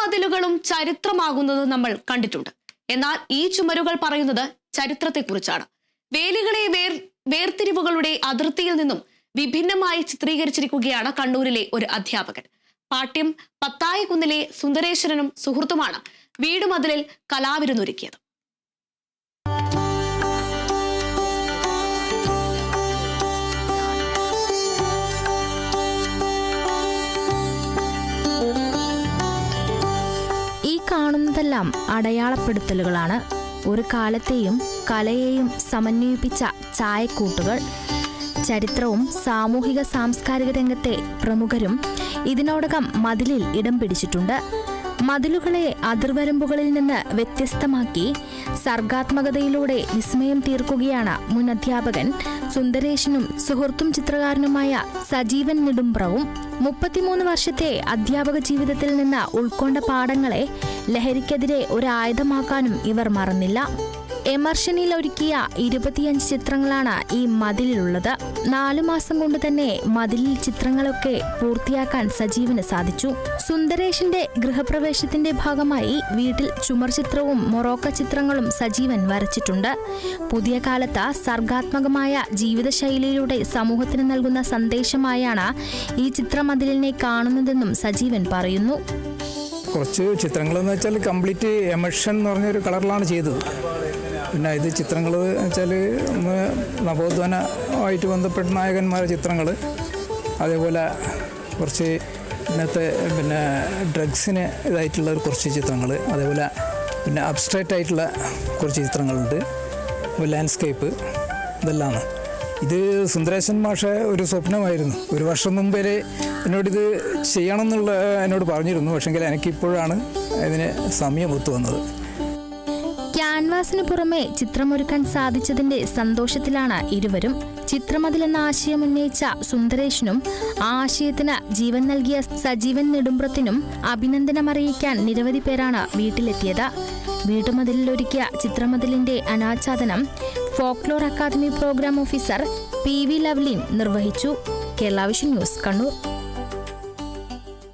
മതിലുകളും ചരിത്രമാകുന്നത് നമ്മൾ കണ്ടിട്ടുണ്ട്. എന്നാൽ ഈ ചുമരുകൾ പറയുന്നത് ചരിത്രത്തെക്കുറിച്ചാണ്. വേലികളെ വേർ വേർതിരിവുകളുടെ അതിർത്തിയിൽ നിന്നും വിഭിന്നമായി ചിത്രീകരിച്ചിരിക്കുകയാണ് കണ്ണൂരിലെ ഒരു അധ്യാപകൻ. പാട്യം പത്തായകുന്നിലെ സുന്ദരേശ്വരനും സുഹൃത്തുമാണ് വീടുമതിലിൽ കലാവിരുന്നൊരുക്കിയത്. കാണുന്നതെല്ലാം അടയാളപ്പെടുത്തലുകളാണ്. ഒരു കാലത്തെയും കലയെയും സമന്വയിപ്പിച്ച ചായക്കൂട്ടുകൾ ചരിത്രവും സാമൂഹിക സാംസ്കാരിക രംഗത്തെ പ്രമുഖരും ഇതിനോടകം മതിലിൽ ഇടം പിടിച്ചിട്ടുണ്ട്. മതിലുകളെ അതിർവരമ്പുകളിൽ നിന്ന് വ്യത്യസ്തമാക്കി സർഗാത്മകതയിലൂടെ വിസ്മയം തീർക്കുകയാണ് മുൻ അധ്യാപകൻ. സുന്ദരേശനും സുഹൃത്തും ചിത്രകാരനുമായ സജീവൻ നെടുമ്പ്രവും മുപ്പത്തിമൂന്ന് വർഷത്തെ അധ്യാപക ജീവിതത്തിൽ നിന്ന് ഉൾക്കൊണ്ട പാഠങ്ങളെ ലഹരിക്കെതിരെ ഒരു ആയുധമാക്കാനും ഇവർ മറന്നില്ല. എമർഷനിൽ ഒരുക്കിയ ഇരുപത്തിയഞ്ച് ചിത്രങ്ങളാണ് ഈ മതിലിലുള്ളത്. നാലു മാസം കൊണ്ട് തന്നെ മതിലിൽ ചിത്രങ്ങളൊക്കെ പൂർത്തിയാക്കാൻ സജീവന് സാധിച്ചു. സുന്ദരേഷിന്റെ ഗൃഹപ്രവേശത്തിന്റെ ഭാഗമായി വീട്ടിൽ ചുമർ ചിത്രവും മൊറോക്ക ചിത്രങ്ങളും സജീവൻ വരച്ചിട്ടുണ്ട്. പുതിയ കാലത്ത് സർഗാത്മകമായ ജീവിതശൈലിയിലൂടെ സമൂഹത്തിന് നൽകുന്ന സന്ദേശമായാണ് ഈ ചിത്രമതിലിനെ കാണുന്നതെന്നും സജീവൻ പറയുന്നു. കുറച്ച് ചിത്രങ്ങളെന്ന് വെച്ചാൽ കംപ്ലീറ്റ് എമർഷൻ എന്ന് പറഞ്ഞൊരു കളറിലാണ് ചെയ്തത്. പിന്നെ ഇത് ചിത്രങ്ങൾ വെച്ചാൽ നവോത്ഥാനമായിട്ട് ബന്ധപ്പെട്ട നായകന്മാരുടെ ചിത്രങ്ങൾ. അതേപോലെ കുറച്ച് ഇന്നത്തെ പിന്നെ ഡ്രഗ്സിന് ഇതായിട്ടുള്ള കുറച്ച് ചിത്രങ്ങൾ. അതേപോലെ പിന്നെ അബ്സ്ട്രാക്റ്റ് ആയിട്ടുള്ള കുറച്ച് ചിത്രങ്ങളുണ്ട്. ലാൻഡ്സ്കേപ്പ് ഇതെല്ലാമാണ്. ഇത് സുന്ദരേശൻ മാഷ ഒരു സ്വപ്നമായിരുന്നു. ഒരു വർഷം മുമ്പേ ഇത് ചെയ്യണം എന്നുള്ള എന്നോട് പറഞ്ഞിരുന്നു. പക്ഷെങ്കിൽ എനിക്കിപ്പോഴാണ് ഇതിന് സമയം ഒത്തു വന്നത് ക്യാൻവാസിന് പുറമെ ചിത്രമൊരുക്കാൻ സാധിച്ചതിന്റെ സന്തോഷത്തിലാണ് ഇരുവരും. ചിത്രമതിലെന്ന ആശയം ഉന്നയിച്ച സുന്ദരേഷിനും ആ ആശയത്തിന് ജീവൻ നൽകിയ സജീവൻ നെടുമ്പ്രത്തിനും അഭിനന്ദനമറിയിക്കാൻ നിരവധി പേരാണ് വീട്ടിലെത്തിയത്. വീട്ടുമതിലൊരുക്കിയ ചിത്രമതിലിന്റെ അനാച്ഛാദനം folklore academy programme officer P V Lavlin നിർവഹിച്ചു. Kerala vision news Kannur.